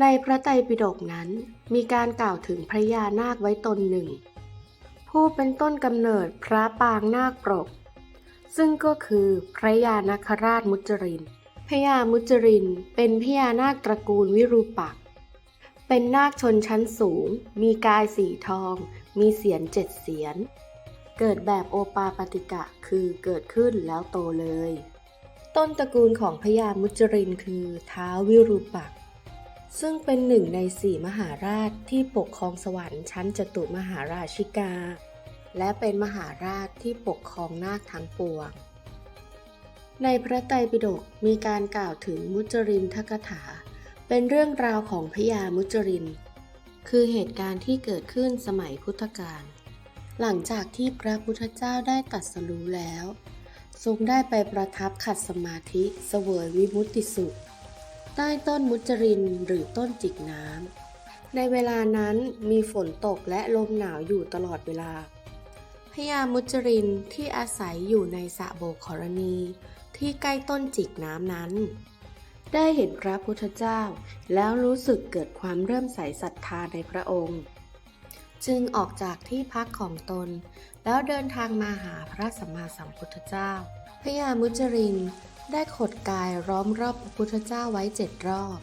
ในพระไตรปิฎกนั้น มีการกล่าวถึงพระยานาคไว้ตนหนึ่ง ผู้เป็นต้นกำเนิดพระปางนาคปรก ซึ่งก็คือพระยานคราชมุจรินพญามุจรินเป็นพญานาคตระกูลวิรูปักษ์เป็นนาคชนชั้นสูง มีกายสีทอง มีเสียนเจ็ดเสียน เกิดแบบโอปาปฏิกะคือเกิดขึ้นแล้วโตเลย ต้นตระกูลของพญามุจรินคือท้าววิรูปักษ์ ซึ่งเป็นหนึ่งในสี่มหาราชที่ปกครองสวรรค์ชั้นจตุมหาราชิกา และเป็นมหาราชที่ปกครองนาคทั้งปวง ในพระไตรปิฎกมีการกล่าวถึงมุจรินทกถา เป็นเรื่องราวของพญามุจริน คือเหตุการณ์ที่เกิดขึ้นสมัยพุทธกาล หลังจากที่พระพุทธเจ้าได้ตรัดสรู้แล้ว ทรงได้ไปประทับขัดสมาธิเสวยวิมุตติสุข ใต้ต้นมุจรินหรือต้นจิกน้ำ ในเวลานั้นมีฝนตกและลมหนาวอยู่ตลอดเวลา พญามุจรินที่อาศัยอยู่ในสระโบกขรณี ที่ใกล้ต้นจิกน้ำนั้น ได้เห็นพระพุทธเจ้า แล้วรู้สึกเกิดความเริ่มใสศรัทธาในพระองค์ จึงออกจากที่พักของตน แล้วเดินทางมาหาพระสัมมาสัมพุทธเจ้าพญามุจริน ได้ขดกายล้อมรอบพระพุทธเจ้าไว้เจ็ดรอบ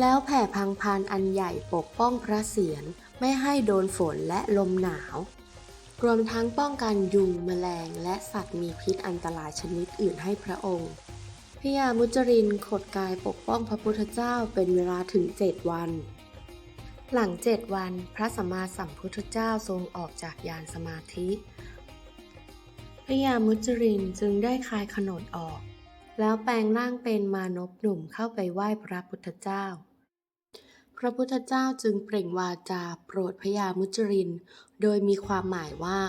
แล้วแผ่พังพานอันใหญ่ปกป้องพระเศียรไม่ให้โดนฝนและลมหนาว รวมทั้งป้องกันยุงแมลงและสัตว์มีพิษอันตรายชนิดอื่นให้พระองค์พญามุจรินขดกายปกป้องพระพุทธเจ้าเป็นเวลาถึงเจ็ดวัน หลังเจ็ดวันพระสัมมาสัมพุทธเจ้าทรงออกจากยานสมาธิพญามุจรินจึงได้คลายขนดออก แล้วแปลงร่างเป็นมานพหนุ่มเข้าไปไหว้พระพุทธเจ้า พระพุทธเจ้าจึงเปล่งวาจาโปรดพญามุจริน โดยมีความหมายว่า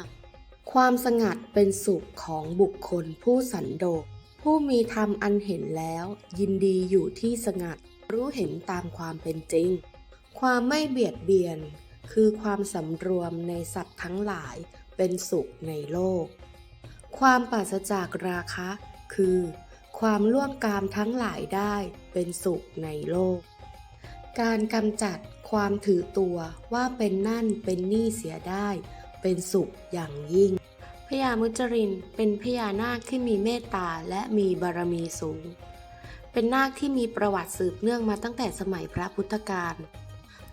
ความสงัดเป็นสุขของบุคคลผู้สันโดษผู้มีธรรมอันเห็นแล้ว ยินดีอยู่ที่สงัด รู้เห็นตามความเป็นจริง ความไม่เบียดเบียน คือความสำรวมในสัตว์ทั้งหลายเป็นสุขในโลก ความปราศจากราคะ คือ ความล่วงกามทั้งหลายได้เป็นสุขในโลก การกำจัดความถือตัวว่าเป็นนั่นเป็นนี่เสียได้ เป็นสุขอย่างยิ่งพญามุจรินเป็นพญานาคที่มีเมตตาและมีบารมีสูง เป็นนาคที่มีประวัติสืบเนื่องมาตั้งแต่สมัยพระพุทธกาล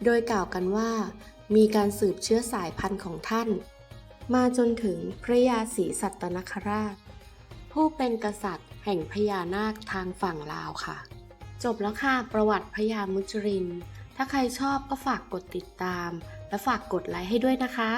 โดยกล่าวกันว่า มีการสืบเชื้อสายพันธุ์ของท่าน มาจนถึงพระยาศรีสัตนคราช ผู้เป็นกษัตริย์ แห่งพญานาคทางฝั่งลาวค่ะ จบแล้วค่ะ ประวัติพญามุจริน ถ้าใครชอบก็ฝากกดติดตาม และฝากกดไลค์ให้ด้วยนะคะ